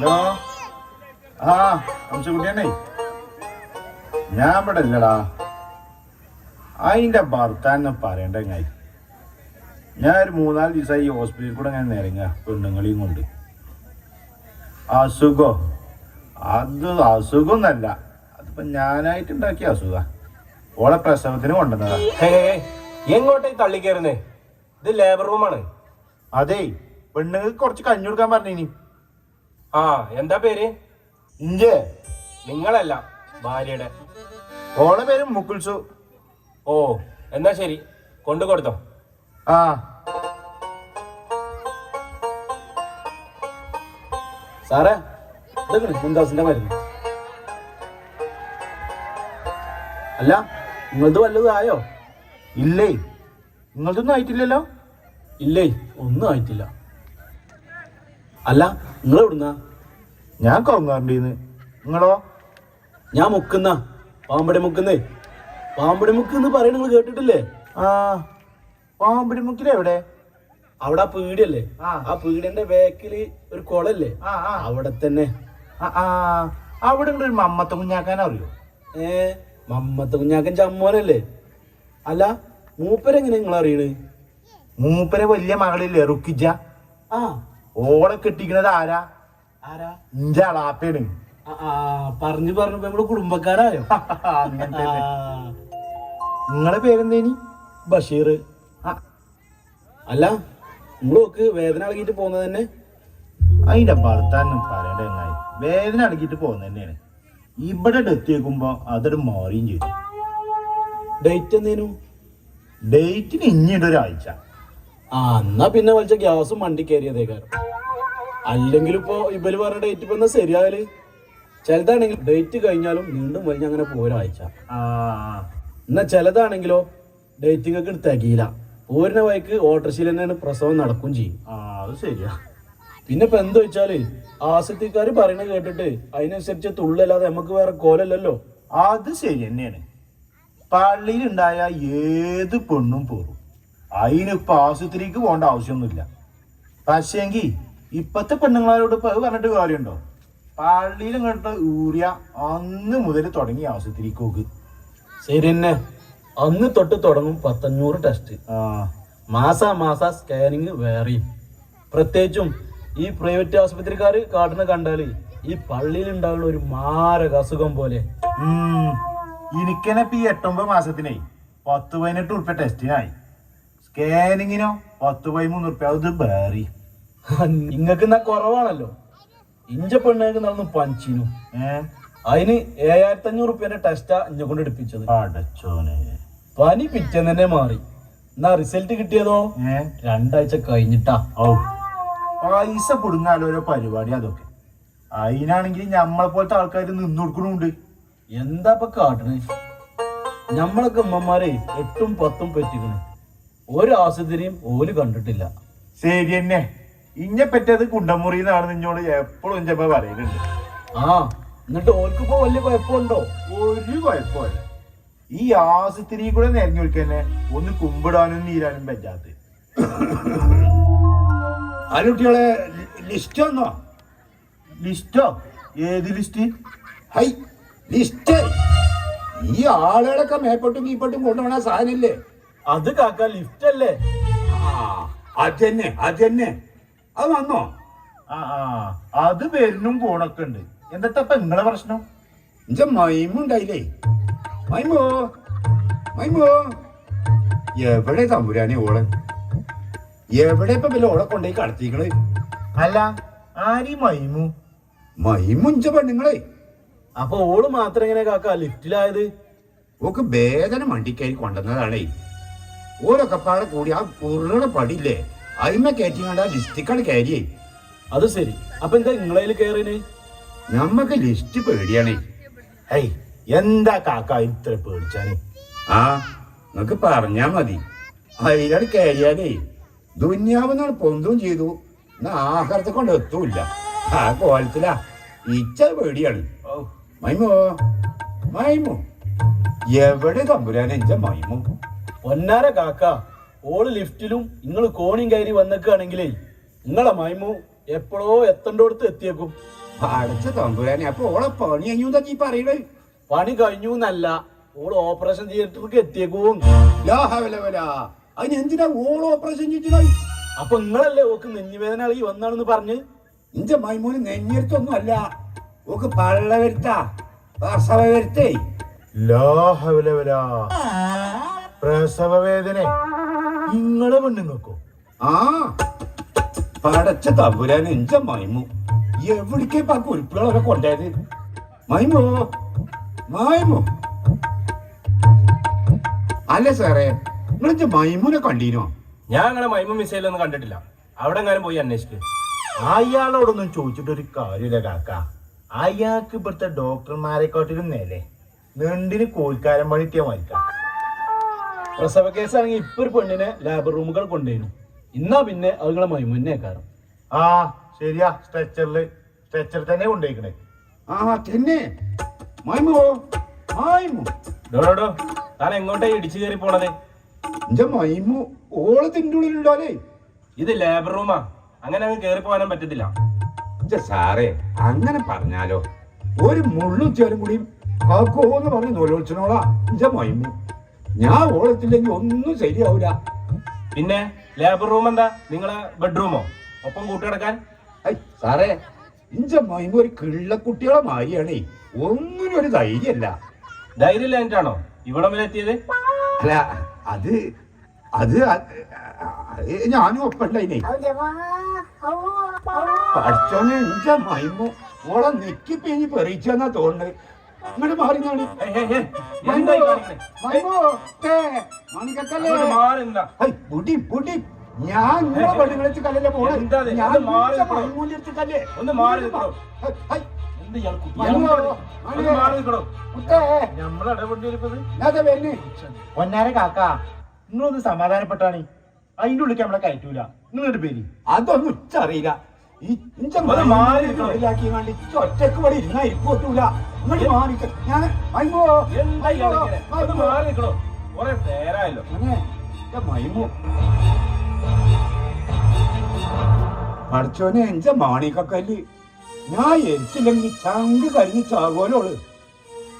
Hello? ആ ഹംസക്കുട്ടിയണ്ണേ ഞാൻ ഇവിടെ ഇല്ലടാ. അതിന്റെ ഭർത്താനെ പറയണ്ട ഞാൻ ഞാൻ ഒരു മൂന്നാൽ ദിവസമായി ഈ ഹോസ്പിറ്റലിൽ കൂടെ ഞാൻ നിരങ്ങ പെണ്ണുങ്ങളെയും കൊണ്ട്. അസുഖോ? അത് അസുഖമൊന്നല്ല അതിപ്പോ ഞാനായിട്ട് ഉണ്ടാക്കിയ അസുഖ. ഓളെ പ്രസവത്തിന് കൊണ്ടുവന്നതാ. ഹേ, എങ്ങോട്ടേ തള്ളിക്കയറുന്നേ ഇത് ലേബർ റൂമാണ് അതെ പെണ്ണുങ്ങൾക്ക് കുറച്ച് കഞ്ഞു കൊടുക്കാൻ പറഞ്ഞിനി. ആ എന്താ പേര്? ഇഞ്ചേ. നിങ്ങളല്ല ഭാര്യയുടെ. ഓളെ പേര് മുക്കുൽസു ഓ എന്നാ ശരി. കൊണ്ടു കൊടുത്തോ. ആ. സാറേ ഇതൊക്കെ മുന്താസിന്റെ മരുന്ന്. അല്ല നിങ്ങളത് വല്ലതും ആയോ? ഇല്ലേ. നിങ്ങളതൊന്നും ആയിട്ടില്ലല്ലോ? ഇല്ലേ ഒന്നും ആയിട്ടില്ല. അല്ല നിങ്ങൾ എവിടുന്ന? ഞാൻ കോങ്ങാണ്ടിന്ന് നിങ്ങളോ? ഞാൻ മുക്കുന്ന. പാമ്പടി മുക്കുന്നേ. പാമ്പടി മുക്ക് എന്ന് പറയണ നിങ്ങൾ കേട്ടിട്ടില്ലേ? ആ പാമ്പടി മുക്കിലെ എവിടെ? അവിടെ ആ പീടിയല്ലേ? ആ. പീടിയന്റെ ബേക്കിൽ ഒരു കുളല്ലേ? അവിടെ തന്നെ. അവിടെ ഒരു മമ്മത്ത കുഞ്ഞാക്കാൻ അറിയോ? ഏ മമ്മത്ത കുഞ്ഞാക്കൻ ചമ്മോനല്ലേ? അല്ല മൂപ്പരെങ്ങനെ നിങ്ങൾ അറിയണ് മൂപ്പരെ വലിയ മകളില്ലേ റുക്കിജ? ആ. ഓളെ കെട്ടിക്കണത് ആരാ? ആരാ? ഇഞ്ച അളാപ്പയാണ്. പറഞ്ഞു പറഞ്ഞു നമ്മൾ കുടുംബക്കാരായോ? അങ്ങനത്തെ നിങ്ങളെ പേരെന്തേനി? ബഷീർ. അല്ല നിങ്ങൾ നോക്ക് വേദന ഇളകിയിട്ട് പോകുന്നത് തന്നെ? അതിന്റെ ഭർത്താനും പറയണ്ട എന്നായി വേദന അടക്കിയിട്ട് പോകുന്ന തന്നെയാണ്. ഇവിടെ എത്തിയേക്കുമ്പോ അതൊരു മാറിയും ചെയ്തു. ഡേറ്റ് എന്തേനു? ഡേറ്റിന് ഇനിയുണ്ട് ഒരാഴ്ച ആ എന്നാ പിന്നെ വലിച്ച ഗ്യാസും വണ്ടി കയറിയതേക്കാരം അല്ലെങ്കിൽ ഇപ്പോ ഇവർ പറഞ്ഞ ഡേറ്റ് ഇപ്പൊ എന്നാ ശരിയായാൽ ചിലതാണെങ്കിൽ ഡേറ്റ് കഴിഞ്ഞാലും വീണ്ടും വലിഞ്ഞ അങ്ങനെ പോരാഴ്ച എന്നാ ചിലതാണെങ്കിലോ ഡേറ്റിംഗ് തികയില്ല പോരിന വഴിക്ക് ഓട്ടർശീല തന്നെയാണ് പ്രസവം നടക്കും ചെയ്യും. ആ അത് ശരിയാ. പിന്നെ ഇപ്പൊ എന്താ വെച്ചാൽ ആസക്തിക്കാർ പറയണ കേട്ടിട്ട് അതിനനുസരിച്ച് തുള്ളല്ലാതെ നമുക്ക് വേറെ കോലല്ലല്ലോ. അത് ശരി തന്നെയാണ്. പള്ളിയിലുണ്ടായ ഏത് പെണ്ണും പോറും അതിനിപ്പോ ആശുപത്രിക്ക് പോകേണ്ട ആവശ്യമൊന്നുമില്ല. പക്ഷേങ്കി ഇപ്പത്തെ പെണ്ണുങ്ങളോട് ഇപ്പൊ അത് പറഞ്ഞിട്ട് കാര്യമുണ്ടോ? പള്ളിയിൽ ഇങ്ങോട്ട് ഊറിയ അന്ന് മുതൽ തുടങ്ങി ആശുപത്രിക്ക് പോക്ക് ശരി തന്നെ അന്ന് തൊട്ട് തുടങ്ങും പത്തഞ്ഞൂറ് ടെസ്റ്റ്. ആ. മാസ മാസ സ്കാനിങ് വേറെയും പ്രത്യേകിച്ചും ഈ പ്രൈവറ്റ് ആശുപത്രിക്കാർ കാട്ടുന്ന കണ്ടാൽ ഈ പള്ളിയിൽ ഉണ്ടാകുന്ന ഒരു മാരക അസുഖം പോലെ. എനിക്കെന്നെ ഈ എട്ടൊമ്പത് മാസത്തിനേ പത്ത് പതിനെട്ട് ഉൾപ്പെടെ ടെസ്റ്റിനായി സ്കാനിങ്ങിനോ പത്ത് പതിമൂന്ന് റുപ്യ അത് ബേറി. ഇങ്ങക്ക് എന്നാ കുറവാണല്ലോ. ഇഞ്ച പെണ്ണേക്ക് നടന്നു പഞ്ചിനു. ഏ? അതിന് ഏഴായിരത്തി അഞ്ഞൂറ് റുപ്യന്റെ ടെസ്റ്റാ ഇഞ്ഞ കൊണ്ട് എടുപ്പിച്ചത്. അടച്ചോനെ പനി പിറ്റേന്ന് തന്നെ മാറി. എന്നാ റിസൾട്ട് കിട്ടിയതോ? ഏ? രണ്ടാഴ്ച കഴിഞ്ഞിട്ടാ. ഔ. പൈസ പുടുങ്ങാലോരോ പരിപാടി അതൊക്കെ. അതിനാണെങ്കിൽ ഞമ്മളെ പോലത്തെ ആൾക്കാർ നിന്നു കൊടുക്കണുണ്ട്. എന്താ ഇപ്പൊ കാട്ടണേ? ഞമ്മളൊക്കെ ഉമ്മമാരെ എട്ടും പത്തും പറ്റിക്കണ്. ഒരു ആശുപത്രിയും ഓൽ കണ്ടിട്ടില്ല. ശരി തന്നെ ഇഞ്ഞെ പറ്റത് കുണ്ടമുറി എന്നാണ് നിന്നോട് എപ്പോഴും ചെപ്പ പറയുന്നുണ്ട് ആ എന്നിട്ട് ഓൽക്കിപ്പോ വലിയ കുഴപ്പമുണ്ടോ? ഒരു കുഴപ്പമില്ല. ഈ ആശുപത്രി കൂടെ തന്നെ ഒന്ന് കുമ്പിടാനും നീരാനും പറ്റാത്ത. ആരുട്ടികളെ ലിസ്റ്റ് വന്നോ? ലിസ്റ്റോ? ഏത് ലിസ്റ്റ്? High list. ഈ ആളുകളൊക്കെ മേപ്പോട്ടും കീപ്പോട്ടും കൊണ്ടുപോണ സാധനല്ലേ അത് കാക്ക ലിഫ്റ്റ് അല്ലേ? അത് തന്നെ അത് തന്നെ. അത് വന്നോ? ആ ആ അത് വരുന്നും പോണൊക്കെ ഉണ്ട്. എന്നിട്ടപ്പ നിങ്ങളെ പ്രശ്നം? എന്റെ മൈമുണ്ടായില്ലേ മൈമോ മൈമോ. എവിടെ തമ്പുരാനെ ഓളെ? എവിടെ ഇപ്പൊ വല്ല ഓളെ കൊണ്ടുപോയി കടത്തിക്കൾ അല്ല ആരി മൈമു? മൈമു മൈമുഞ്ച പെണ്ണുങ്ങളെ. അപ്പൊ ഓൾ മാത്രം എങ്ങനെ കാക്ക ലിഫ്റ്റിലായത് ഓക്ക് വേദന മണ്ടിക്കാരി കൊണ്ടുവന്നതാണേ. ഓരൊക്കെ പാടെ കൂടി ആ ഉരുള പടിയില്ലേ? അയിമ കയറ്റി കണ്ട ലിസ്റ്റിക്കാണ് കയറിയേ. അത് ശരി. അപ്പൊ എന്താ നിങ്ങളതിൽ കയറിന് നമ്മക്ക് ലിസ്റ്റ് പേടിയാണേ. ഏയ് എന്താ കാക്ക ഇത്ര പേടിച്ചാൽ? ആ നിങ്ങക്ക് പറഞ്ഞാ മതി. അതിലാണ് കയറിയാലേ ദുന്യാവെന്നാണ് പൊന്തും ചെയ്തു. എന്നാ ആഹാരത്തെ കൊണ്ട് എത്തൂല്ല. ആ കോലത്തിലാ. ഇച്ച പേടിയാണ്. മൈമോ മൈമോ. എവിടെ തമ്പുരാനെ എന്റെ മൈമോ? പൊന്നാര കാക്ക ഓൾ ലിഫ്റ്റിലും നിങ്ങൾ കോണിയും കയറി വന്നേക്കാണെങ്കിലേ നിങ്ങളെ മൈമു എപ്പോഴോ എത്തണ്ടോടത്ത് എത്തിയേക്കും. അടച്ച തമ്പുരാനെ അപ്പൊ ഓളെ പണി കഴിഞ്ഞു നീ പറയണേ? പണി കഴിഞ്ഞു എന്നല്ല ഓൾ ഓപ്പറേഷൻ തിയേറ്ററിലേക്ക് എത്തിയേക്കും. ലാഹവലവല അതിന് എന്തിനാ ഓൾ ഓപ്പറേഷൻ ചെയ്തിട്ടായി അപ്പൊ നിങ്ങളല്ലേ ഓക്ക് നെഞ്ഞുവേദന ഇളകി വന്നാണെന്ന് പറഞ്ഞ്? നിന്റെ മൈമൂന് നെഞ്ഞെടുത്തൊന്നും അല്ല ഓക്ക് പള്ള വരുത്താ. പ്രസവ വരുത്തേ ലാഹവലവലാ പ്രസവ വേദന ഇങ്ങളെ പെണ്ണുങ്ങൾക്കോ ആ പടച്ച തമ്പുരാൻ എഞ്ച മൈമു. എവിടേക്കാ ഇപ്പൊ കുരിപ്പുകളൊക്കെ കൊണ്ടേത് മൈമു മൈമു. അല്ല സാറേ നിങ്ങളെ മൈമുനെ കണ്ടീനോ? ഞാൻ അങ്ങനെ മൈമു മിസൈലൊന്നും കണ്ടിട്ടില്ല. അവിടെ എങ്ങാനും പോയി അന്വേഷിക്കും. അയാളോടൊന്നും ചോദിച്ചിട്ടൊരു കാര്യമില്ല കാക്ക. അയാൾക്ക് ഇവിടുത്തെ ഡോക്ടർമാരെക്കാട്ടിലും നേരെ. നെണ്ടിന് കോൽക്കാരൻ പണിട്ടിയ മരിക്കാം പ്രസവ കേസാണെങ്കിൽ ഇപ്പൊ ഒരു പെണ്ണിനെ ലേബർ റൂമുകൾ കൊണ്ടുപോയിരുന്നു ഇന്നാ പിന്നെ അതുങ്ങളെ മൈമുന്നേക്കാരം ആ ശരിയാ. സ്ട്രെച്ചറിൽ സ്ട്രെച്ചർ തന്നെ കൊണ്ടുപോയിക്കണേ. ആ തന്നെ. മൈമു മൈമു. ഡോടോ താൻ എങ്ങോട്ടാ ഇടിച്ചു കയറി പോണത്? എന്റെ മൈമു ഓൾ തിന്റെ ഉള്ളിലുണ്ടോലേ ഇത് ലേബർ റൂമാ അങ്ങനെ അങ്ങ് കയറി പോകാനും പറ്റത്തില്ല. സാറേ അങ്ങനെ പറഞ്ഞാലോ? ഒരു മുള്ളും ചേരും കൂടി കാക്കോന്ന് പറഞ്ഞ് നോലോത്സനോളാ എന്റെ മൈമു. ഞാൻ ഓളത്തില്ലെങ്കിൽ ഒന്നും ശരിയാവൂല. പിന്നെ ലേബർ റൂം എന്താ? നിങ്ങളെ ബെഡ്റൂമോ ഒപ്പം കൂട്ടിടക്കാൻ സാറേ ഇഞ്ച മൈമു ഒരു കിള്ളക്കുട്ടികളെ മാരിയാണേ. ഒന്നിനും ഒരു ധൈര്യമല്ല. ധൈര്യം ലാൻഡാണോ ഇവിടെ വരെ എത്തിയത്? അല്ല അത് അത് ഞാനും ഒപ്പണ്ടായിനെ പഠിച്ചോനെ ഇഞ്ച മൈമു. ഓളെ നെക്കി പെറിച്ചെന്നാ തോന്നുന്നത് ഇങ്ങോട്ട് മാറി. ഞാൻ നിങ്ങളെ പെണ്ണുങ്ങളെ കല്ലല്ലേ പോണേ? ഞാൻ കല്ലേ ഒന്ന് മാറി. പൊന്നാരെ കാക്ക നിങ്ങളൊന്ന് സമാധാനപ്പെട്ടാണ്. അതിന്റെ ഉള്ളിൽ നമ്മളെ കയറ്റൂല. നിങ്ങളുടെ പേര്? അതൊന്നും ഉച്ചറിയില്ല. ഒറ്റയ്ക്ക് ഇവിടെ ഇരുന്നാ ഇരിപ്പോട്ടൂല. ഇങ്ങോട്ട് മാറി നിൽക്ക്. ഞാൻ മൈമോ നേരായല്ലോ. മൈമു. പഠിച്ചോനെ എന്റെ മാണിക്കക്കല്ല്. എരിച്ചില്ലെങ്കിൽ ചങ്ക് കരിഞ്ഞ് ചാകോലോൾ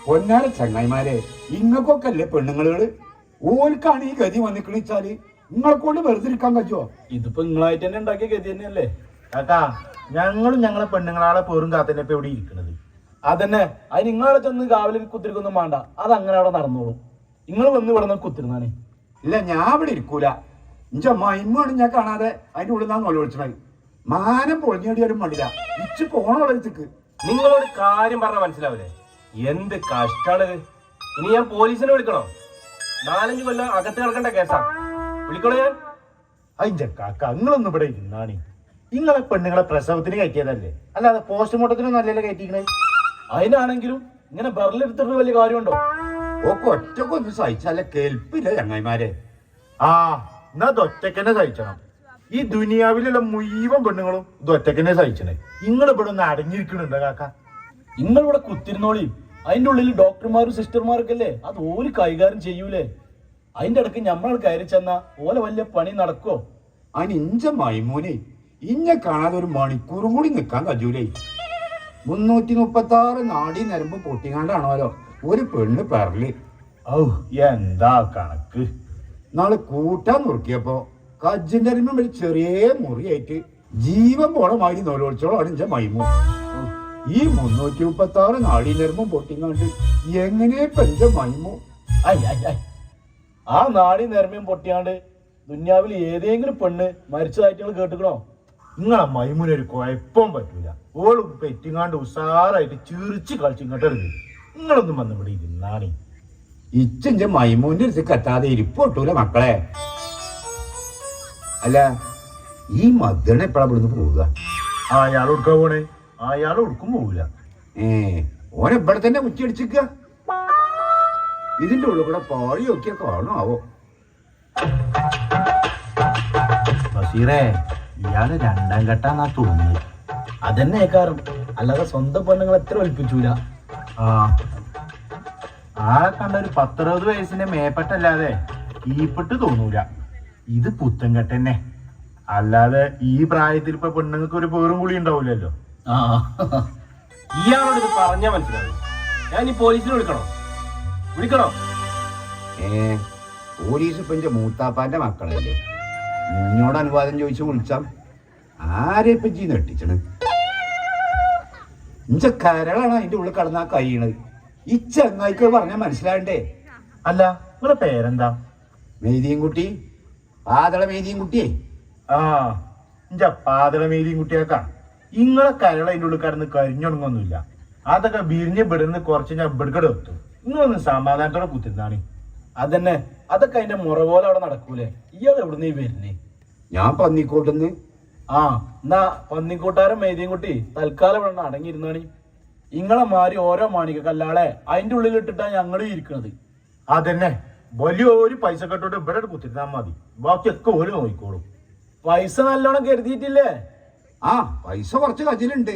പൊന്നാര ചങ്ങായിമാരെ ഇങ്ങക്കൊക്കെ അല്ലേ പെണ്ണുങ്ങൾ? ഓൽക്കാണ് ഈ ഗതി വന്നിക്കണിച്ചാൽ നിങ്ങളെ കൊണ്ട് വെറുതെ ഇരിക്കാൻ പറ്റുമോ ഇതിപ്പോ നിങ്ങളായിട്ട് തന്നെ ഉണ്ടാക്കിയ ഗതി തന്നെയല്ലേ? കാക്കാ ഞങ്ങളും ഞങ്ങളെ പെണ്ണുങ്ങളാളെ പേറും കാത്തന്നെ ഇപ്പൊ ഇവിടെ ഇരിക്കണത്? അതന്നെ അത് നിങ്ങളവിടെ ചെന്ന് കാവലിൽ കുത്തിരിക്കൊന്നും വേണ്ട. അത് അങ്ങനെ അവിടെ നടന്നോളൂ. നിങ്ങൾ വന്ന് ഇവിടെ നിന്ന് കുത്തിരുന്നാണേ. ഇല്ല ഞാൻ ഇവിടെ ഇരിക്കൂല. ഇഞ്ച മൈമാണ് ഞാൻ കാണാതെ അതിന്റെ ഉള്ളിൽ നിന്നാണ് വിളിച്ചു മാനം പൊളിഞ്ഞേടി ഒരു മടില ഇച്ച് പോണോളത്തേക്ക് നിങ്ങളോട് കാര്യം പറഞ്ഞ മനസ്സിലാവില്ലേ എന്ത് കഷ്ടാണ് ഇനി ഞാൻ പോലീസിനെ വിളിക്കണോ? നാലഞ്ച് കൊല്ലം അകത്ത് കിടക്കേണ്ട കേസാ. വിളിക്കണോ ഞാൻ? അതിന്റെ കാക്ക നിങ്ങളൊന്നും ഇവിടെ ഇരുന്നാണ്. നിങ്ങളെ പെണ്ണുങ്ങളെ പ്രസവത്തിന് കയറ്റിയതല്ലേ? അല്ലാതെ പോസ്റ്റ്മോർട്ടത്തിനൊന്നും അല്ലല്ലോ കയറ്റിക്കണേ അതിനാണെങ്കിലും ഇങ്ങനെ ബെറലെടുത്തിട്ട് വലിയ കാര്യമുണ്ടോ? ഓക്ക് ഒന്ന് സഹിച്ചാലേ കേൾപ്പില്ല ചങ്ങായിമാരെ. ആ എന്നാ ഇത് ഒറ്റക്കന്നെ സഹിച്ചണം. ഈ ദുനിയാവിലുള്ള മുഴുവൻ പെണ്ണുങ്ങളും ഇത് ഒറ്റക്കന്നെ സഹിച്ചണേ. നിങ്ങൾ ഇവിടെ ഒന്ന് അടങ്ങിയിരിക്കണുണ്ടോ കാക്ക? നിങ്ങൾ ഇവിടെ കുത്തിരുന്നോളിയും അതിന്റെ ഉള്ളിൽ ഡോക്ടർമാരും സിസ്റ്റർമാരൊക്കെ അല്ലേ? അത് ഓര് കൈകാര്യം ചെയ്യൂലേ? അതിന്റെ ഇടയ്ക്ക് നമ്മൾ കയറി ചെന്ന ഓല വലിയ പണി നടക്കോ അതിന് ഇഞ്ച മൈമൂനെ ഇഞ്ഞ കാണാതെ ഒരു മണിക്കൂറും കൂടി നിൽക്കാൻ കഴിയൂലേ മുന്നൂറ്റി മുപ്പത്തി ആറ് നാടി നരമ്പ് പൊട്ടിങ്ങാണ്ടാണോലോ ഒരു പെണ്ണ് പെറൽ ഔ എന്താ കണക്ക്? നാളെ കൂട്ടാൻ നുറുക്കിയപ്പോ കജ്ജിന്റെ അരിമ്പം ഒരു ചെറിയ മുറിയായിട്ട് ജീവൻ പോണ മാതിരി നോലോളിച്ചോളാണ് ഇഞ്ച മൈമു. ഈ മുന്നൂറ്റി മുപ്പത്തി ആറ് നാടി നരമ്പും പൊട്ടിങ്ങാണ്ട് എങ്ങനെ പെഞ്ച മൈമു? ആ നാടി നരമ്പും പൊട്ടിയാണ്ട് ദുന്യാവിൽ ഏതെങ്കിലും പെണ്ണ് മരിച്ചതായിട്ട് കേട്ടുക്കണോ? നിങ്ങളെ മൈമുനൊരു കുഴപ്പം പറ്റൂല. ഓൾ പെറ്റിങ്ങാണ്ട് ഉഷാറായിട്ട് ചീറിച്ച് കളിച്ച് ഇങ്ങോട്ട് നിങ്ങളൊന്നും വന്ന് ഇവിടെ ഇരുന്നാണി. ഇച്ചിഞ്ച മൈമൂന്റെ അടുത്ത് എത്താതെ ഇരിപ്പൊട്ടൂല മക്കളെ. അല്ല ഈ മദ്യണ എപ്പോഴാ ഇവിടുന്ന് പോവുക? അയാൾ കൊടുക്കാൻ പോണേ? അയാൾ കൊടുക്കും പോവില്ല ഏ ഓൻ ഇവിടെ തന്നെ കുറ്റിയടിച്ചിക്ക ഇതിന്റെ ഉള്ളിൽ കൂടെ പാഴി നോക്കിയാ കാണുമാവോ ബഷീറേ ഇയാൾ രണ്ടാം ഘട്ടാന്നാ തോന്നുന്നത്. അതന്നെ കാരണം അല്ലാതെ സ്വന്തം പെണ്ണുങ്ങൾ എത്ര ഒൽപ്പിച്ചൂല ആ. ആ കണ്ട ഒരു പത്തറുപത് വയസ്സിന്റെ മേപ്പെട്ടല്ലാതെ ഈപ്പെട്ട് തോന്നൂല. ഇത് പുത്തൻകെട്ടന്നെ അല്ലാതെ ഈ പ്രായത്തിൽ ഇപ്പൊ പെണ്ണുങ്ങൾക്ക് ഒരു പേറും കൂടി ഉണ്ടാവില്ലല്ലോ ആ. ഇയാളോട് ഇത് പറഞ്ഞാ മനസ്സിലാവും. ഞാൻ ഈ പോലീസിനെ വിളിക്കണോ? വിളിക്കണോ? ഏ പോലീസ് ഇപ്പൊ എന്റെ മൂത്താപ്പാന്റെ മക്കളല്ലേ? നിന്നോട് അനുവാദം ചോദിച്ചു വിളിച്ചാം ആരെ പറ്റി ജീ നെട്ടിച്ചണ് ഇഞ്ച കരളാണ് അതിന്റെ ഉള്ളിൽ കടന്നാ കഴിയണത് ഈ ചങ്ങായിക്ക് പറഞ്ഞാൽ മനസ്സിലാകണ്ടേ അല്ല നിങ്ങളെ പേരെന്താ? മെയ്തിയും കുട്ടി. പാതള മെയ്തിയും കുട്ടിയേ. ആ ഇഞ്ച പാതള പാതളമേലിയും കുട്ടിയാക്കാം ഇങ്ങളെ കരള അതിന്റെ ഉള്ളിൽ കടന്ന് കരിഞ്ഞൊടുങ്ങൊന്നുമില്ല. അതൊക്കെ വിരിഞ്ഞ് വിടുന്ന് കുറച്ച് ഞാൻ ഇവിടുക്കടെ എത്തും. നിങ്ങളൊന്ന് സമാധാനത്തോടെ കുത്തിരുന്നാണ് അതന്നെ. അതൊക്കെ അതിന്റെ മുറ പോലെ അവിടെ നടക്കൂലേ? ഇയാൾ എവിടുന്ന് ഈ വരുന്നേ? ഞാൻ പന്നിക്കോട്ടുന്ന്. ആ എന്നാ പന്നിക്കൂട്ടാരൻ കുട്ടി തൽക്കാലം ഇവിടെ അടങ്ങിയിരുന്നാണി. ഇങ്ങളെ മാറി ഓരോ മാണിക കല്ലാളെ അതിന്റെ ഉള്ളിൽ ഇട്ടിട്ടാ ഞങ്ങൾ ഇരിക്കണത്. അതന്നെ. വലിയ ഒരു പൈസ കെട്ടോട്ട് ഇവിടെ കുത്തിരുന്നാ മതി. ബാക്കിയൊക്കെ ഒരു നോക്കിക്കോളും. പൈസ നല്ലോണം കരുതിയിട്ടില്ലേ? ആ പൈസ കുറച്ച് കജിലുണ്ട്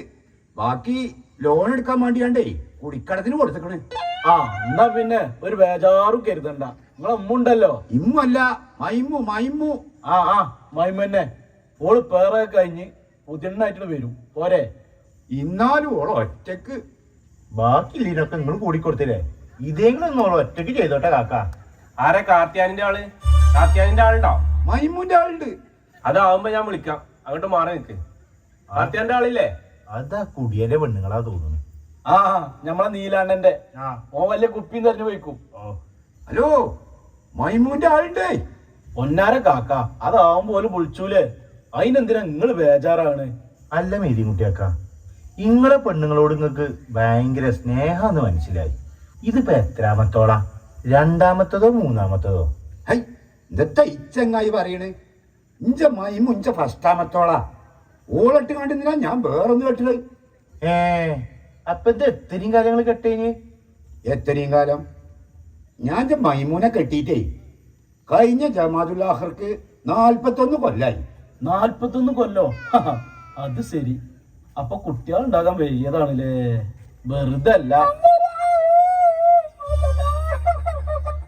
ബാക്കി ലോൺ എടുക്കാൻ വേണ്ടിയാണ്ടേ കുടിക്കടത്തിന് കൊടുത്തേക്കണ്. ആ എന്നാ പിന്നെ ഒരു ബേജാറും കരുതണ്ട. നിങ്ങളെ ഉമ്മുണ്ടല്ലോ ഇമ്മല്ല മൈമു മൈമു. ആ ആ മൈമന്നെ ഓൾ പേറെ കഴിഞ്ഞ് പുതിണ്ണായിട്ട് വരും. പോരെ. ഇന്നാലും ഓൾ ഒറ്റയ്ക്ക്. ബാക്കി ഇതിനൊക്കെ നിങ്ങൾ കൂടി കൊടുത്തില്ലേ ഇതെങ്കിലും ഓൾ ഒറ്റയ്ക്ക് ചെയ്തോട്ടെ കാക്ക. ആരെ കാർത്തിയാനിന്റെ ആൾ? കാർത്തിയാനിന്റെ ആളുണ്ടോ? മൈമുന്റെ ആളുണ്ട്. അതാവുമ്പോ ഞാൻ വിളിക്കാം. അങ്ങോട്ട് മാറി നിൽക്ക് കാർത്തിയാന്റെ ആളില്ലേ? അതാ കുടിയന്റെ പെണ്ണുങ്ങളാ തോന്നുന്നു. ആ ഞമ്മളെ നീലാണ്ടന്റെ ഓ വലിയ കുപ്പിയും തെരഞ്ഞു പോയിക്കും. ഹലോ മൈമൂന്റെ ആളുണ്ടേ? പൊന്നാര കാക്ക അതാവുമ്പോ ഓൽ വിളിച്ചൂലേ? അതിനെന്തിനാ നിങ്ങൾ ബേജാറാണ്? അല്ല മേരി കുട്ടിയാക്ക ഇങ്ങളെ പെണ്ണുങ്ങളോട് നിങ്ങൾക്ക് ഭയങ്കര സ്നേഹാന്ന് മനസ്സിലായി. ഇതിപ്പോ എത്രാമത്തോളാ? രണ്ടാമത്തതോ മൂന്നാമത്തതോ? ഹൈ ഇച്ചങ്ങായി പറയണ്? ഇഞ്ച മൈമു ഇഞ്ച ഫസ്റ്റാമത്തോളാ. ഓളിട്ട് കണ്ടിരുന്നില്ല ഞാൻ വേറൊന്നും കെട്ടത് ഏ അപ്പൊ ഇത് എത്രയും കാലങ്ങൾ കെട്ടേന്? എത്രയും കാലം? ഞാൻ മൈമൂനെ കെട്ടിയിട്ടേ കഴിഞ്ഞ ജമാദുല്ലാഹർക്ക് നാൽപ്പത്തൊന്ന് കൊല്ലായി. നാൽപ്പത്തൊന്ന് കൊല്ലോ? അത് ശരി. അപ്പൊ കുട്ടികൾ ഉണ്ടാകാൻ വലിയതാണല്ലേ വെറുതെ അല്ല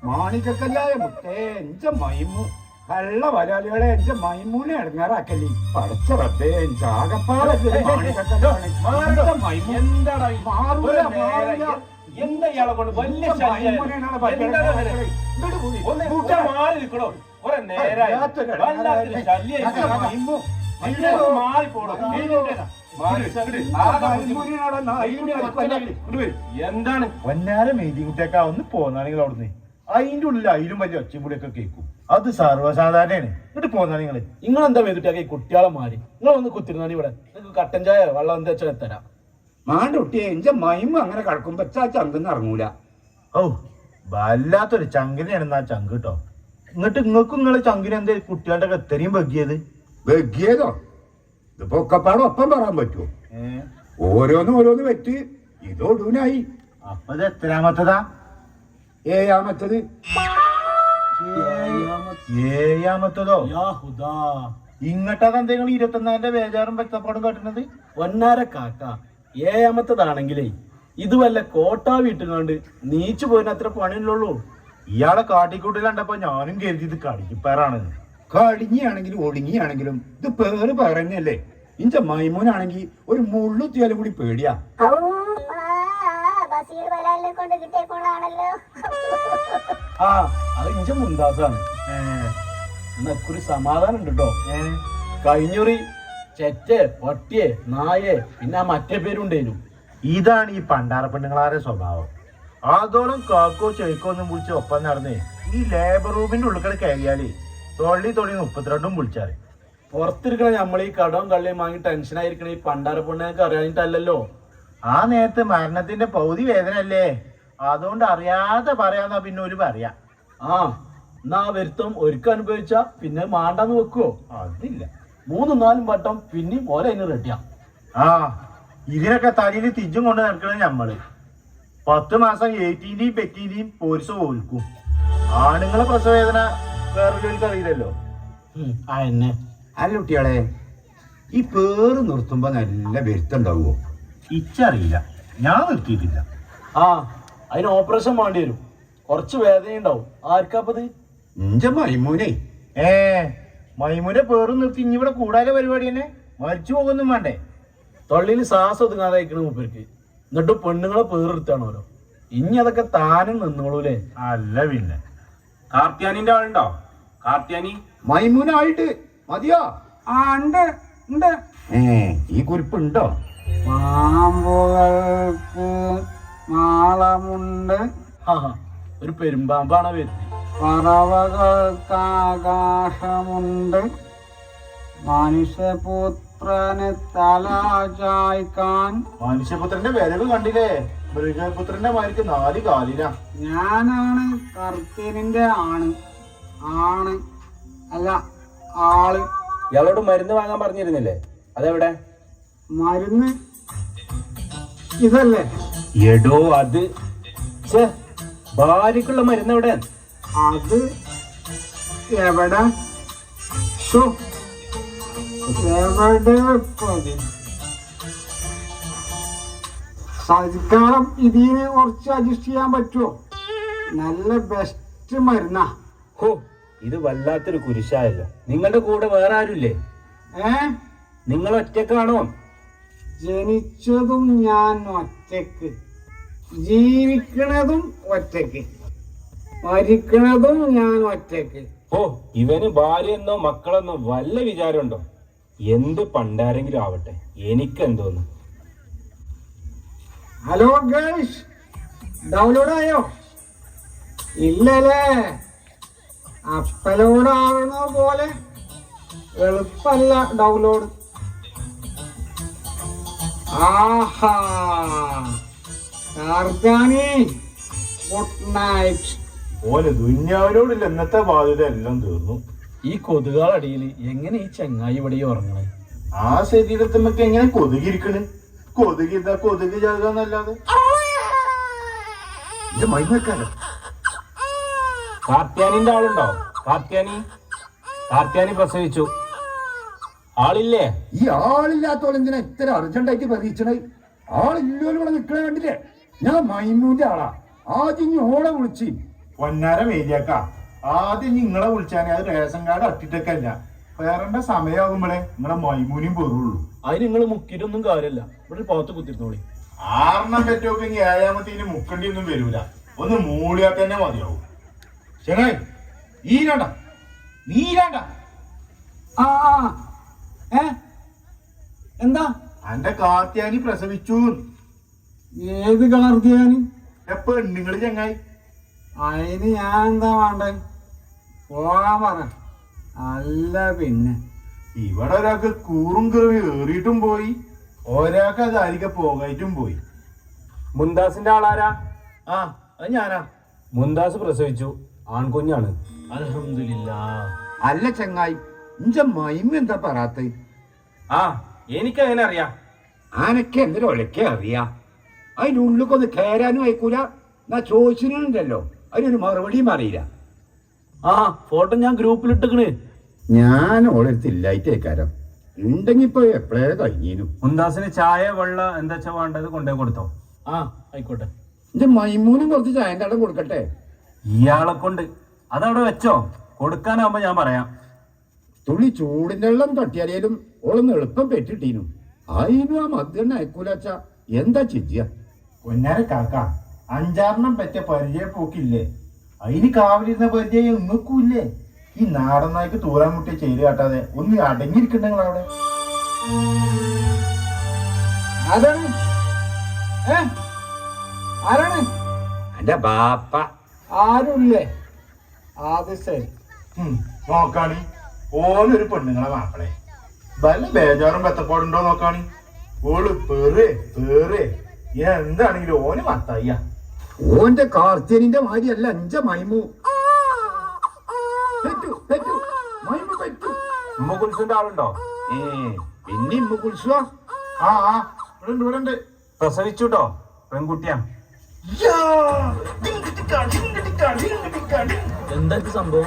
മാണിക്കല്ലായ മുട്ടേ എന്റെ മൈമു കള്ള വരാലികളെ എന്റെ മൈമൂനെ ഇടങ്ങാറാക്കല്ലേ പടച്ച റബ്ബേ എഞ്ച ആകപ്പാടെ മാറടോ. മൈമു എന്താടാ ഈ മാറൂല, ഒരു എന്താ ഇയാളെ കൊണ്ട് വലിയ ഇഞ്ച ശല്യം മൈമൂനെയാണ് പറ്റണത്. എന്താണ് ഇത്? ഇങ്ങോട്ട് പോയി. ഒന്ന് കൂട്ടാ. മാറി നിൽക്കണോ കുറെ നേരായി വല്ലാത്തൊരു വല്ലാത്തൊരു ശല്യം അച്ഛാ, മൈമു. ഇതിനൊന്ന് മാറിപ്പോടോ. ഇതിന്റെ- മാറി ഇങ്ങട്. ആകെ ബുദ്ധിമുട്ട്. മൈമൂനെയാണ് നായിന്റെ കൊല്ലാൻ. ഇങ്ങോട്ട് വരൂ. എന്താണ് പൊന്നാര മേരി കുട്ടിയാക്ക ഒന്ന് പോന്നാണെങ്കിൽ അവിടുന്ന് അതിന്റെ ഉള്ളിൽ അതിലും വലിയ ഒച്ചയും കൂടിയൊക്കെ കേൾക്കും അത് സർവസാധാരണയാണ്. എന്നിട്ട് പോന്നാ നിങ്ങൾ? എന്താ വേദിട്ടാക്കി കുട്ടികളെ മാറി നിങ്ങൾ ഒന്ന് കുത്തിരുന്നാണ് ഇവിടെ. നിങ്ങൾക്ക് കട്ടൻ ചായ വെള്ളം എന്താ വെച്ചാൽ എത്തരാം മാണ്ട കുട്ടിയെ എന്റെ മൈമ അങ്ങനെ കടക്കുമ്പോ ആ ചങ്കെന്ന് ഇറങ്ങൂല. ഓ വല്ലാത്തൊരു ചങ്കിനെയാണ് ആ ചങ്ക് കേട്ടോ എന്നിട്ട് നിങ്ങൾക്കും നിങ്ങളെ ചങ്കിന് എന്താ കുട്ടികളുടെ ഒക്കെ എത്രയും ബഗ്ഗിയത് വെഗിയതോ ഇതിപ്പോ ഒക്കപ്പാടും ഒപ്പം പറയാൻ പറ്റുമോ ഓരോന്ന് ഓരോന്ന് വെച്ച് ഇതൊടുവിനായി. അപ്പൊ ഇത് എത്രാമത്തതാ? ഏഴാമത്തത്. ഏഴാമത്തതോ? യാഹുദാ. ഇങ്ങട്ടാ തന്നെ നിങ്ങൾ ഇരുപത്തൊന്നാന്റെ ബേജാറും വെച്ചപ്പാടും കാട്ടുന്നത്? ഒന്നാര കാക്ക. ഏയാമത്തതാണെങ്കിലേ ഇത് വല്ല കോട്ടാ വീട്ടുകൊണ്ട് നീച്ചു പോയിന് അത്ര പണിയില്ലുള്ളൂ ഇയാളെ കാട്ടിക്കൂട്ടിൽ കണ്ടപ്പോ ഞാനും കരുതി ഇത് കടിക്കിപ്പേറാണ്. കടിഞ്ഞാണെങ്കിലും ഒടുങ്ങിയാണെങ്കിലും ഇത് പേര് പറഞ്ഞല്ലേ ഇന്റെ മൈമൂനാണെങ്കിൽ ഒരു മുള്ളുത്തിയാലും കൂടി പേടിയാ. ആ അത് ഇഞ്ച മുന്താസാണ് ഏ, എന്നൊരു സമാധാനം ഉണ്ട് കേട്ടോ കഴിഞ്ഞുറി ചെറ്റ് പട്ടിയെ നായെ പിന്നെ ആ മറ്റേ പേരുണ്ടേനു ഇതാണ് ഈ പണ്ടാറ പെണ്ണുങ്ങളാരെ സ്വഭാവം. ആദോളം കാക്കോ ചെയ്ക്കോ ഒന്നും വിളിച്ച് ഒപ്പം നടന്നേ ഈ ലേബർ റൂമിന്റെ ഉള്ളിൽ കയറിയാലേ തൊള്ളി തൊള്ളി മുപ്പത്തിരണ്ടും വിളിച്ചാറ് പുറത്തിരിക്കണ നമ്മൾ ഈ കടവും കള്ളിയും വാങ്ങി ടെൻഷൻ ആയിരിക്കണ ഈ പണ്ടാര പെണ്ണുങ്ങൾക്ക് അറിയാനിട്ടല്ലല്ലോ ആ നേരത്ത് മരണത്തിന്റെ പൗതി വേദനയല്ലേ? അതുകൊണ്ട് അറിയാതെ പറയാന്നാ പിന്നെ ഒരു പറയാ. ആ എന്നാ വരുത്തം ഒരുക്കം അനുഭവിച്ച പിന്നെ മാണ്ടാന്ന് വെക്കുവോ? അതില്ല. മൂന്നും നാലും വട്ടം പിന്നെ പോലെ അതിന് റെഡിയാ. ആ ഇതിനൊക്കെ തലയിൽ തിജും കൊണ്ട് നടക്കണത് നമ്മൾ പത്ത് മാസം എയ്റ്റീന്റെയും പെറ്റീന്റെയും പോലീസ് ഓൽക്കും. ആണുങ്ങളെ പ്രസവവേദന വേറൊരു അറിയില്ലല്ലോ. ആ എന്നെ. അല്ല കുട്ടികളെ ഈ പേര് നിർത്തുമ്പോ നല്ല വരുത്തുണ്ടാവുമോ ഇച്ചറിയില്ല. ഞാൻ നിർത്തിയിട്ടില്ല. ആ അതിന് ഓപ്പറേഷൻ വേണ്ടി വരും. കുറച്ച് വേദന ഉണ്ടാവും ആർക്കാപ്പത്? ഇഞ്ച മൈമൂനെ. ഏ മൈമൂനെ പേറും നിർത്തി ഇനി ഇവിടെ കൂടാതെ പരിപാടി തന്നെ? മരിച്ചു പോകുന്നും വേണ്ടേ? തൊള്ളിയിൽ ശ്വാസം ഒതുങ്ങാതെ അയക്കണ മൂപ്പർക്ക്. എന്നിട്ട് പെണ്ണുങ്ങളെ പേരെടുത്താണോലോ ഇനി അതൊക്കെ താനും നിന്നോളൂലേ? അല്ല പിന്നെ. കാർത്തിയാനിന്റെ ആളുണ്ടോ? കാർത്തിയാനി മൈമൂനായിട്ട് മതിയോ? ആ ഉണ്ട് ഉണ്ട്. ഏ ഈ കുറിപ്പുണ്ടോ പാമ്പുകൾക്ക് മാളമുണ്ട്. ഒരു പെരുമ്പാമ്പാണ് വരുന്നത് പറവകൾക്ക് ആകാശമുണ്ട് മനുഷ്യപുത്രന് തല ചായ്ക്കാൻ. മനുഷ്യപുത്രന്റെ വരവ് കണ്ടില്ലേ? മൃഗപുത്രന്റെ മാർക്ക് നാല് കാലില ഞാനാണ് കർത്തനിന്റെ ആണ്. ആണ്. അല്ല ആൾ. ഇയാളോട് മരുന്ന് വാങ്ങാൻ പറഞ്ഞിരുന്നില്ലേ? അതെവിടെ? മരുന്ന്? ഇതല്ലേ? എടോ അത്. ഭാര്യക്കുള്ള മരുന്ന് എവിടെ അത് എവിടെ? എവിടെ? സൽക്കാരം ഇതിന് കുറച്ച് അഡ്ജസ്റ്റ് ചെയ്യാൻ പറ്റുമോ? നല്ല ബെസ്റ്റ് മരുന്നാ. ഹോ ഇത് വല്ലാത്തൊരു കുരിശായല്ലോ. നിങ്ങളുടെ കൂടെ വേറെ ആരുമില്ലേ? ഏ? നിങ്ങൾ ഒറ്റക്കാണോ ജനിച്ചതും ഞാൻ ഒറ്റയ്ക്ക് ജീവിക്കണതും ഒറ്റയ്ക്ക് മരിക്കണതും ഞാൻ ഒറ്റയ്ക്ക്. ഓ ഇവന് ഭാര്യയെന്നോ മക്കളെന്നോ വല്ല വിചാരമുണ്ടോ? എന്ത് പണ്ടാരെങ്കിലും ആവട്ടെ എനിക്കെന്തോന്നു? ഹലോ ഗേഷ് ഡൗൺലോഡ് ആയോ ഇല്ലല്ലേ? അപ്പലോഡ് ആവണ പോലെ? എളുപ്പല്ല ഡൗൺലോഡ്. ആഹാ ഗുഡ് നൈറ്റ്. ഓന് ദുന്യാവിനോടുള്ള ഇന്നത്തെ ബാധ്യത എല്ലാം തീർന്നു. ഈ കൊതുകാളടിയിൽ എങ്ങനെ ഈ ചങ്ങായി ഇവിടെ ഉറങ്ങണേ? ആ ശരീരത്തുമ്മക്ക് എങ്ങനെ കൊതുകിരിക്കണ്? കൊതുക് ഇതാ കൊതുക് ജാതകന്നല്ലാതെ മൈമക്കാരോ കാർത്യാനിന്റെ ആളുണ്ടോ? കാർത്യാനി? കാർത്യാനി പ്രസവിച്ചു. ആളില്ലേ? ഈ ആളില്ലാത്തോളം എന്തിനാ ഇത്ര അർജന്റായിട്ട് പ്രതീക്ഷണേ ആളില്ലോലും ഇവിടെ നിൽക്കണേ കണ്ടില്ലേ? ഞാൻ മൈമൂന്റെ ആളാ. ആദ്യം ഓളെ വിളിച്ച് പൊന്നാര മേരിയാക്ക ആദ്യം നിങ്ങളെ വിളിച്ചാൽ അത് റേഷൻ കാർഡ് അട്ടിട്ടൊക്കെ അല്ല. വേറെ സമയമാകുമ്പോഴേ നിങ്ങളെ മൈമൂനിയും പോരുള്ളൂ അതിന് നിങ്ങൾ മുക്കിയിട്ടൊന്നും കാര്യമില്ല. ഇവിടെ പുറത്ത് പാത്ത് കുത്തിരുന്നോളി. ആറെണ്ണം പറ്റുമൊക്കെ ഇനി ഏഴാമത്തേന് മുക്കണ്ടി ഒന്നും വരൂല. ഒന്ന് മൂളിയാ തന്നെ മതിയാവും. ചെങ്ങായി നീരാണ്ട നീരാണ്ട ആ ആ. ഏ? എന്താ? അന്റെ കാർത്തിയാനി പ്രസവിച്ചു. ഏത് കാർത്തിയാനി എപ്പോ നിങ്ങൾ ചെങ്ങായി. അതിന് ഞാൻ എന്താ വേണ്ടേ? പോകാൻ പറ അല്ല പിന്നെ. ഇവിടെ ഒരാൾക്ക് കൂറും കീറി ഏറിയിട്ടും പോയി. ഒരാൾക്ക് അത് അരികെ പോകായിട്ടും പോയി. മുന്താസിന്റെ ആളാരാ? ആ അത് ഞാനാ. മുന്താസ് പ്രസവിച്ചു. ആൺകുഞ്ഞാണ്. അലഹമില്ല അല്ല ചങ്ങായി ഇഞ്ച മൈമ എന്താ പറയാത്ത? ആ എനിക്കങ്ങനെ അറിയാം. ആനക്ക് എന്തൊരു ഒലക്കെ അറിയാ. അതിനുള്ളിക്കൊന്ന് കയറാനും അയക്കൂല. എന്നാ ചോദിച്ചിട്ടുണ്ടല്ലോ. അതിനൊരു മറുപടിയും അറിയില്ല. ആ ഫോട്ടോ ഞാൻ ഗ്രൂപ്പിൽ ഇട്ടേക്കണ്. ഞാൻ ഓളെടുത്തില്ലായിട്ടേക്കാരം ഉണ്ടെങ്കി ഇപ്പൊ എപ്പോഴേ കഴിഞ്ഞു മുന്താസിന് ചായ വെള്ള എന്താ വെച്ചാ വേണ്ടത് കൊണ്ടുപോയി കൊടുത്തോ. ആ ആയിക്കോട്ടെ. എന്റെ മൈമൂനും കുറച്ച് ചായന്റെ അവിടെ കൊടുക്കട്ടെ? ഇയാളെ കൊണ്ട്. അതവിടെ വെച്ചോ. കൊടുക്കാനാവുമ്പോ ഞാൻ പറയാം. തുള്ളി ചൂടിന്റെ വെള്ളം തട്ടിയാലേലും ഓളൊന്ന് എളുപ്പം പെറ്റിട്ടീനു. അതിനും ആ മദ്യം അയക്കൂലച്ച എന്താ ചിജ്യ പൊന്നാര കാക്ക അഞ്ചാറെണ്ണം പറ്റിയ പരിചയ പോക്കില്ലേ അതിന് കാവലിരുന്ന പരിചയം ഒന്നുക്കൂല്ലേ ഈ നാടൻ നായ്ക്ക് തൂറാൻ മുട്ടിയ ചെയ്ത് കാട്ടാതെ ഒന്ന് അടങ്ങിയിരിക്കണ്ട നിങ്ങൾ അവിടെ ആരാണ് ഏ? ആരാണ്? എന്റെ ബാപ്പ. ആരുമില്ലേ അത് ശരി. ഉം, നോക്കാണി. ഓനൊരു പെണ്ണുങ്ങളെ മാപ്പിളെ. വല്ല ബേജാറും ബെത്തപ്പാടുണ്ടോ നോക്കാണി? ഓൾ പേറ് പേറ്. എന്താണെങ്കിലും ഓന് മത്തായ്യ. ഓന്റെ കാർത്തിയനിന്റെ മാതിരിയല്ല അഞ്ച മൈമു. പെറ്റു പെറ്റു. മൈമു പെറ്റു. ആളുണ്ടോ? ഏ പിന്നെ ഇമ്മ കുളിച്ചോ ആ ആ. ഇവിടെ ഉണ്ട് ഇവിടെ ഉണ്ട് പ്രസവിച്ചുട്ടോ പെൺകുട്ടിയാ. എന്താ സംഭവം?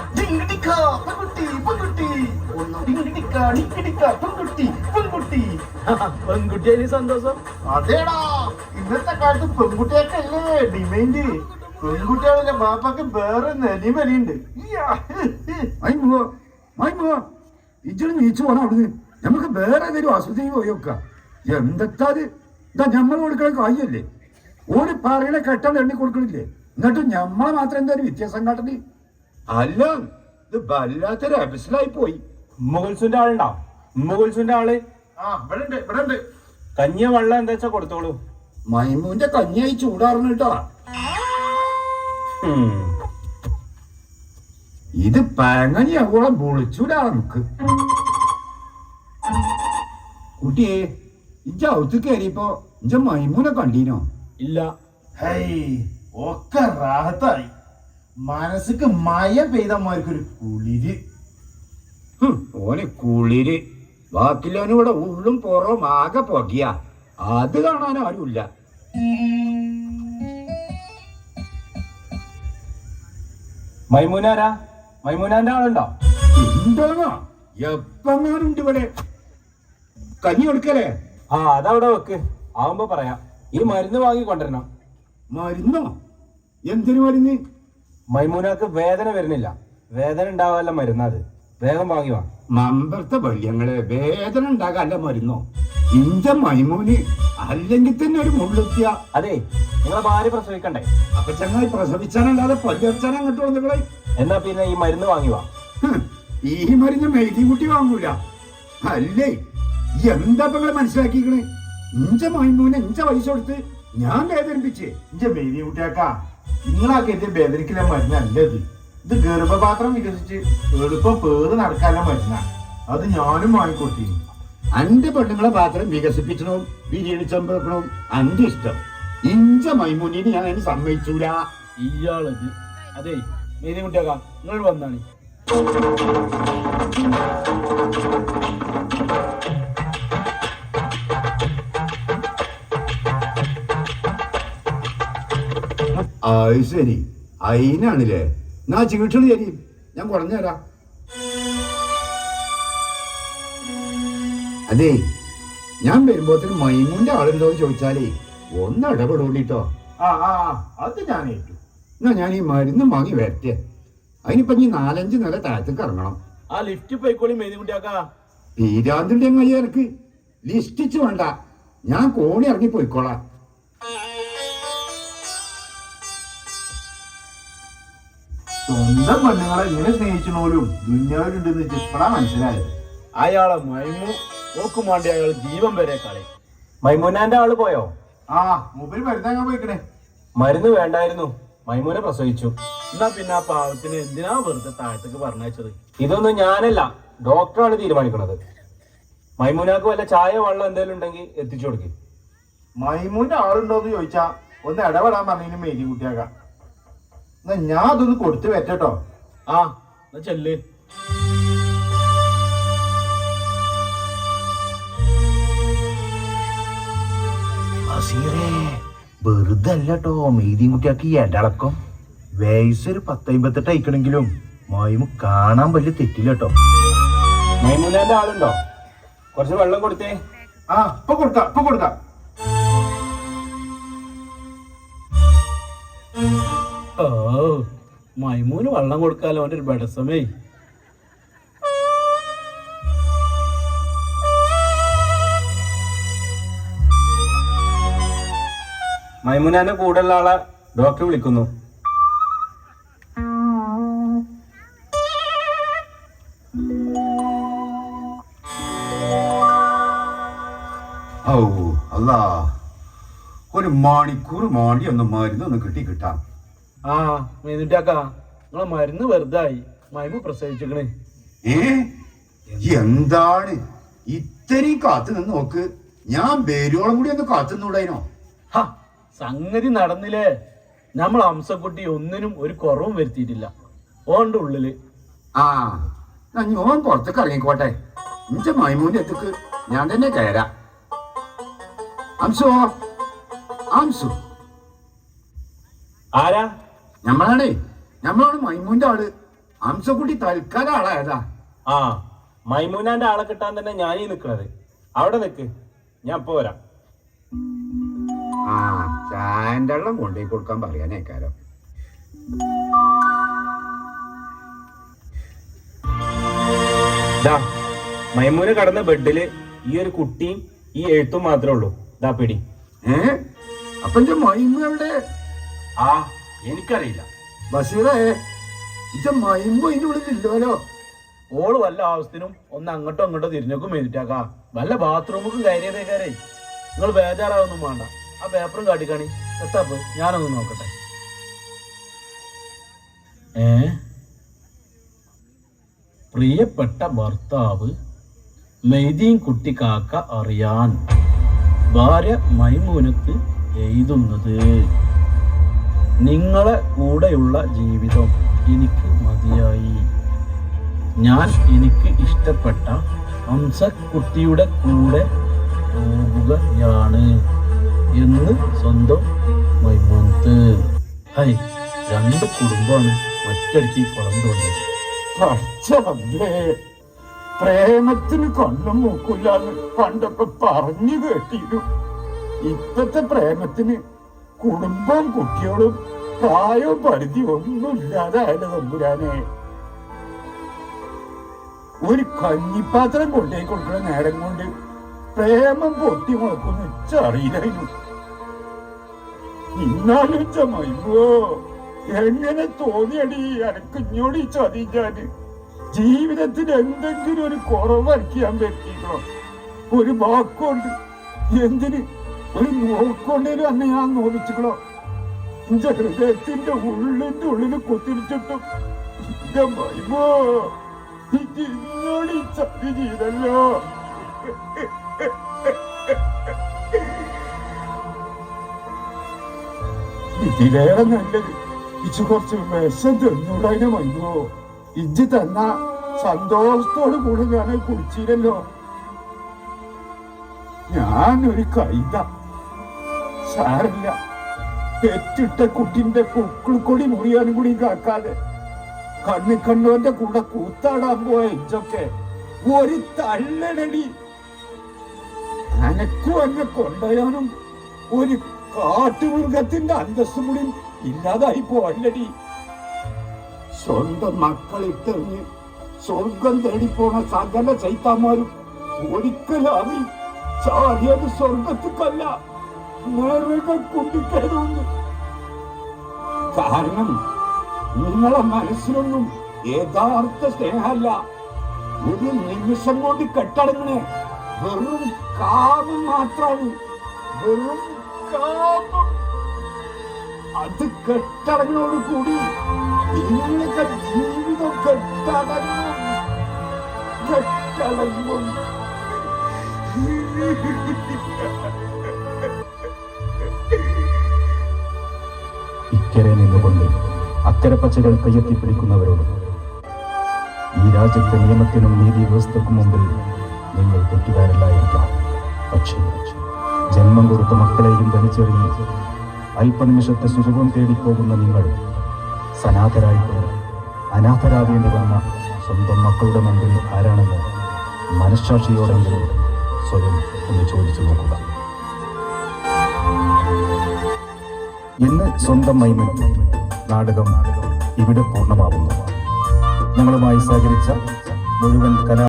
പെൺകുട്ടി, സന്തോഷം? അതേടാ. ഇന്നത്തെ കാലത്ത് പെൺകുട്ടികൾക്കല്ലേ ഡിമാൻഡ് പെൺകുട്ടികളുടെ ബാപ്പാക്ക് വേറെ നെലിമലിയുണ്ട് മനിയുണ്ട് ഇജ്ജ് നീച്ചു പോണം അവിടുന്ന്. നമുക്ക് വേറെ ഏതെങ്കിലും അസുഖം പോയി നോക്കാം. എന്തെത്താത്? ഇതാ നമ്മൾ കൊടുക്കണ കായല്ലേ? ഒരു പറയണ കെട്ടാൻ എണ്ണി കൊടുക്കണില്ലേ? എന്നിട്ട് നമ്മളെ മാത്രം എന്താ ഒരു വ്യത്യാസം കാട്ടൽ? അല്ല ഇത് വല്ലാത്തൊരു അബിസിലായി പോയി. മുഗൾസുന്റെ ആളുണ്ടാ? മുഗൾസുന്റെ ആൾ? ആ ഇവിടെ ഉണ്ട് ഇവിടെ ഉണ്ട് കഞ്ഞിയ വെള്ളം എന്താ വെച്ചാ കൊടുത്തോളൂ? മൈമൂന്റെ കഞ്ഞിയായി ചൂടാറുന്നു കേട്ടോ. ഇത് പഴങ്ങനിയാവോളം പൊളിച്ചൂടാ നമുക്ക്. കുട്ടിയെ ഇജ്ജ ഔത്ത് കയറിയപ്പോ ഇജ്ജ മൈമൂനെ കണ്ടീനോ? ഇല്ല. ഹൈ ഒക്കെ റാഹത്തായി. മനസ്സിക്ക് മയ പെയ്തമാർക്കൊരു കുളിര്. ഓന് കുളിര്. ബാക്കിലോനിവിടെ ഉള്ളും പുറവും ആകെ പൊകിയ. അത് കാണാൻ ആരുമില്ല. മൈമൂനാരാ മൈമൂനാന്റെ ആളുണ്ടോ? എന്താണോ? എപ്പങ്ങാനുണ്ട് ഇവിടെ? കഞ്ഞി കൊടുക്കലേ ആ അതവിടെ വെക്ക്. ആവുമ്പോ പറയാം. ഈ മരുന്ന് വാങ്ങി കൊണ്ടുവരണം. മരുന്നോ? എന്തിനു മരുന്ന്? മൈമൂനാക്ക് വേദന വരുന്നില്ല. വേദന ഉണ്ടാവാല്ല മരുന്നത് വേഗം വാങ്ങി വാ. മമ്പർത്തെ വല്യങ്ങളെ വേദന ഉണ്ടാകാല്ല മരുന്നോ? ഇഞ്ച മൈമൂന് അല്ലെങ്കിൽ തന്നെ ഒരു മുള്ളുത്തിയ. അതെ നിങ്ങളെ ഭാര്യ പ്രസവിക്കണ്ടേ? അപ്പൊ ചങ്ങായി പ്രസവിച്ചാനല്ലാതെ പല്ലർച്ചാൻ അങ്ങോട്ട് വന്നുകളെ എന്നാ പിന്നെ ഈ മരുന്ന് വാങ്ങി വാ. ഈ മരുന്ന് മെഴുതി കുട്ടി വാങ്ങൂല. അല്ലേ? എന്താ പങ്ങളെ നിങ്ങൾ മനസ്സിലാക്കിക്കണേ ഇഞ്ച മൈമൂന് ഇഞ്ച പൈസ കൊടുത്ത് ഞാൻ വേദനിപ്പിച്ചേ. ഇഞ്ച ബേബി കുട്ടിയാക്കാ. നിങ്ങളാക്കി എന്റെ മരുന്ന് മരുന്നല്ല ഇത് ഗർഭപാത്രം വികസിച്ച് എളുപ്പം പേറ് നടക്കാനുള്ള മരുന്നാ അത് ഞാനും വാങ്ങിക്കൊടുത്തിരുന്നു അന്റെ പെണ്ണുങ്ങളെ പാത്രം വികസിപ്പിക്കണോ ബിരിയാണി ചമ്പക്കണവും അന്റെ ഇഷ്ടം. ഇഞ്ച മൈമുനീന് ഞാൻ അതിന് സമ്മതിച്ചൂല. ഇയാളത്. അതെ മേരി കുട്ടിയാക്ക നിങ്ങൾ വന്നാണ്. അത് ശരി. അയിനാണല്ലേ നാ ചീട്ടുകൾ തരി ഞാൻ കുറഞ്ഞു തരാം അതെ ഞാൻ വരുമ്പോത്തിന് മൈമൂന്റെ ആളുണ്ടോ എന്ന് ചോദിച്ചാലേ ഒന്ന് ഇടപെടൂലിട്ടോ ആ ആ അത് ഞാൻ ഏറ്റു. എന്നാ ഞാൻ ഈ മരുന്ന് വാങ്ങി വരട്ടെ. അതിനിപ്പോ നീ നാലഞ്ച് നില താഴത്തേക്ക് ഇറങ്ങണം. ആ ലിഫ്റ്റ് പോയിക്കോളി മെയിൻ തീരാന്തിന്റെ അയ്യ എനിക്ക്. ലിസ്റ്റിച്ച് വേണ്ട. ഞാൻ കോണി ഇറങ്ങി പോയിക്കോളാം. സ്വന്തം പെണ്ണുങ്ങളെ എങ്ങനെ സ്നേഹിച്ചണോലും ദുന്യാവിലുണ്ടെന്ന് ഇപ്പഴാ മനസ്സിലായത്. അയാളെ മൈമു നോക്കുമാണ്ടി അയാൾ ജീവൻ വരെ കളി. മൈമൂനാന്റെ ആൾ പോയോ? ആ മൂപ്പര് മരുന്നാക്കാൻ പോയിക്കണേ. മരുന്ന് വേണ്ടായിരുന്നു. മൈമൂനെ പ്രസവിച്ചു. എന്നാ പിന്നെ ആ പാവത്തിന് എന്തിനാ വെറുതെ താഴത്തേക്ക് പറഞ്ഞയച്ചത്? ഇതൊന്നും ഞാനല്ല ഡോക്ടറാണ് തീരുമാനിക്കുന്നത് മൈമൂനാക്ക് വല്ല ചായ വെള്ളം എന്തെങ്കിലും ഉണ്ടെങ്കിൽ എത്തിച്ചു കൊടുക്കും. മൈമൂന്റെ ആളുണ്ടോന്ന് ചോദിച്ചാ ഒന്ന് ഇടപെടാൻ പറഞ്ഞു മേരി കുട്ടിയാക്ക എന്നാ ഞാൻ അതൊന്ന് കൊടുത്തു വെച്ചട്ടോ. ആ എന്നാ ചെല്ല്. വെറുതെ അല്ലട്ടോ മെയ്തീൻ കുട്ടിയാക്ക് ഈ ഇടളക്കം വയസ്സൊരു പത്തൈമ്പത്തെട്ട് അയക്കണെങ്കിലും മൈമു കാണാൻ വലിയ തെറ്റില്ലട്ടോ. മൈമൂനാന്റെ ആളുണ്ടോ? കുറച്ച് വെള്ളം കൊടുത്തേ. ആ ഇപ്പൊ കൊടുക്കാം ഇപ്പൊ കൊടുക്കാം. ഓ മൈമൂന് വെള്ളം കൊടുക്കാലോ അവന്റെ ഒരു ബടസമേ മൈമൂനാന്റെ കൂടെയുള്ള ആളെ ഡോക്ടർ വിളിക്കുന്നു. ഔ അല്ല. ഒരു മണിക്കൂർ മാണ്ടി ഒന്ന് മരുന്ന് ഒന്ന് കിട്ടി കിട്ടാം. ആ മേതുട്ടാക്ക നിങ്ങളെ മരുന്ന് വെറുതെ ആയി പ്രസവിച്ചേ പ്രസവിച്ചിക്കണ് ഏ? എന്താണ്? ഇത്രയും കാത്തു നിന്ന് നോക്ക്. ഞാൻ വരുവോളം കൂടി ഒന്ന് കാത്തു നിന്നൂടായിനോ ഹ സംഗതി നടന്നില്ലേ? നമ്മൾ അംസക്കുട്ടി ഒന്നിനും ഒരു കുറവും വരുത്തിയിട്ടില്ല. ഓന്റെ ഉള്ളിൽ. ആ ഞാൻ പുറത്തേക്ക് ഇറങ്ങിക്കോട്ടെ. എന്റെ മൈമൂന്റെ അടുത്തേക്ക് ഞാൻ തന്നെ കയറാം. അംസോ അംസു. ആരാ? നമ്മളാണേ ഞമ്മളാണ് മൈമൂന്റെ ആൾ. അംസക്കുട്ടി തൽക്കാലം ആളായതാ ആ മൈമൂനാന്റെ ആളെ കിട്ടാൻ തന്നെ ഞാനീ നിക്കണത്. അവിടെ നിക്ക്. ഞാൻ ഇപ്പൊ വരാം. ആ ചായന്റെ വെള്ളം കൊണ്ടുപോയി കൊടുക്കാൻ പറയാനേക്കാരം ദാ മൈമൂന് കടന്ന ബെഡിൽ ഈ ഒരു കുട്ടിയും ഈ എഴുത്തും മാത്രമേ ഉള്ളൂ. ദാ പിടി. ഏ? അപ്പൊ മൈമൂനെ മൈമ എവിടെ? ആ എനിക്കറിയില്ല. ബഷീറേ ഇച്ച മൈമ ഇതിന്റെ ഉള്ളിൽ ഇല്ലല്ലോ. ഓൾ വല്ല ആവശ്യത്തിനും ഒന്ന് അങ്ങോട്ടോ അങ്ങോട്ടോ തിരിഞ്ഞൊക്കെ വേണ്ടിട്ടാക്കാ വല്ല ബാത്റൂമുക്കും കയറിയതേക്കാരേ നിങ്ങൾ ബേജാറാവൊന്നും വേണ്ട. ആ പേപ്പറും കാട്ടിക്കാണി. എത്താപ്പ് ഞാനൊന്ന് നോക്കട്ടെ. ഏ? പ്രിയപ്പെട്ട ഭർത്താവ് മെയ്തീൻ കുട്ടി കാക്ക അറിയാൻ ഭാര്യ മൈമൂനത്ത് എഴുതുന്നത്. നിങ്ങളെ കൂടെയുള്ള ജീവിതം എനിക്ക് മതിയായി. ഞാൻ എനിക്ക് ഇഷ്ടപ്പെട്ട ഹംസക്കുട്ടിയുടെ കൂടെ പോകുകയാണ് എന്ന് സ്വന്തം മൈമൂനത്ത് ഹൈ രണ്ട് കുടുംബമാണ് ഒറ്റടിക്ക് കുളം പ്രേമത്തിന് കണ്ണും മൂക്കില്ലാന്ന് പണ്ടൊക്കെ പറഞ്ഞു കേട്ടിരുന്നു. ഇപ്പത്തെ പ്രേമത്തിന് കുടുംബവും കുട്ടികളും പ്രായവും പരിധി ഒന്നുമില്ലാതായാലും തമ്പുരാനെ. ഒരു കഞ്ഞിപ്പാത്രം കൊണ്ടേ കൊടുക്കുന്ന നേരം കൊണ്ട് പ്രേമം പൊട്ടി മുളക്കുന്ന. അറിയില്ലായിരുന്നു ഇന്നാലും ചമയോ എങ്ങനെ തോന്നിയടി എനക്ക് ഇഞ്ഞോട് ഈ ചതിഞ്ഞാൽ ജീവിതത്തിൽ എന്തെങ്കിലും ഒരു കുറവ് അടിക്കാൻ പറ്റിയോ ഒരു വാക്കുണ്ട് എന്തിന് ഒരു നോക്കൊണ്ടേലും അന്ന് ഞാൻ നോവിച്ചിക്കണോ എന്റെ ഹൃദയത്തിന്റെ ഉള്ളിന്റെ ഉള്ളിൽ കുത്തിരിച്ചിട്ടും എന്റെ ഇതിലേറെ നല്ലത് ഇച്ചു കുറച്ച് വിഷം തിന്നൂടതിനെ മൈമോ ഇജ്ജ് തന്ന സന്തോഷത്തോട് കൂടെ ഞാൻ കുടിച്ചില്ലല്ലോ. ഞാനൊരു കൈത. സാരല്ല തെറ്റിട്ട കുട്ടിന്റെ കുക്കിൾക്കൊടി മുറിയാനും കൂടി കാക്കാതെ. കണ്ണി കണ്ണോന്റെ കൂടെ കൂത്താടാൻ പോയ ഇഞ്ചൊക്കെ ഒരു തള്ളടി അനക്കും എന്നെ കൊണ്ടുപോയാനും ഒരു കാട്ടുമൃഗത്തിന്റെ അന്തസ്സും കൂടി ഇല്ലാതായി പോയല്ലടി. സ്വന്തം മക്കളിട്ടെറിഞ്ഞ് സ്വർഗം തേടിപ്പോണ സകല ചൈത്താന്മാരും ഒരിക്കലാമി ചാടിയത് സ്വർഗത്തിക്കല്ല നരക കുട്ടിക്കരുന്ന് കാരണം നിങ്ങളെ മനസ്സിലൊന്നും യഥാർത്ഥ സ്നേഹമല്ല. ഒരു നിമിഷം കൊണ്ട് കെട്ടടങ്ങണേ. വെറും കാവ് മാത്രമാണ് വെറും കാവ് അത് കെട്ടടങ്ങോട് കൂടി നിങ്ങളുടെ ജീവിതം കെട്ടടങ്ങും കെട്ടടങ്ങും ഇക്കരെ നിന്നുകൊണ്ട് അക്കരെ പച്ചകൾ കയ്യെത്തി പിടിക്കുന്നവരോട് ഈ രാജ്യത്തെ നിയമത്തിനും നീതി വ്യവസ്ഥക്കും മുമ്പിൽ നിങ്ങൾ തെറ്റുകാരല്ലായിരിക്കാം. പക്ഷേ ജന്മം കൊടുത്ത മക്കളെയും വലിച്ചെറിഞ്ഞ് അല്പനിമിഷത്തെ സുഖം തേടിപ്പോകുന്ന നിങ്ങൾ സനാഥരായിട്ട് അനാഥരാകേണ്ടി വന്ന സ്വന്തം മക്കളുടെ മുമ്പിൽ ആരാണെന്ന് മനഃസാക്ഷിയോടെങ്കിലും സ്വയം ഒന്ന് ചോദിച്ചു നോക്കുക. ഇന്ന് സ്വന്തം മൈമൻ നാടകം ഇവിടെ പൂർണമാകുന്നു. ഞങ്ങളുമായി സഹകരിച്ച മുഴുവൻ കലാ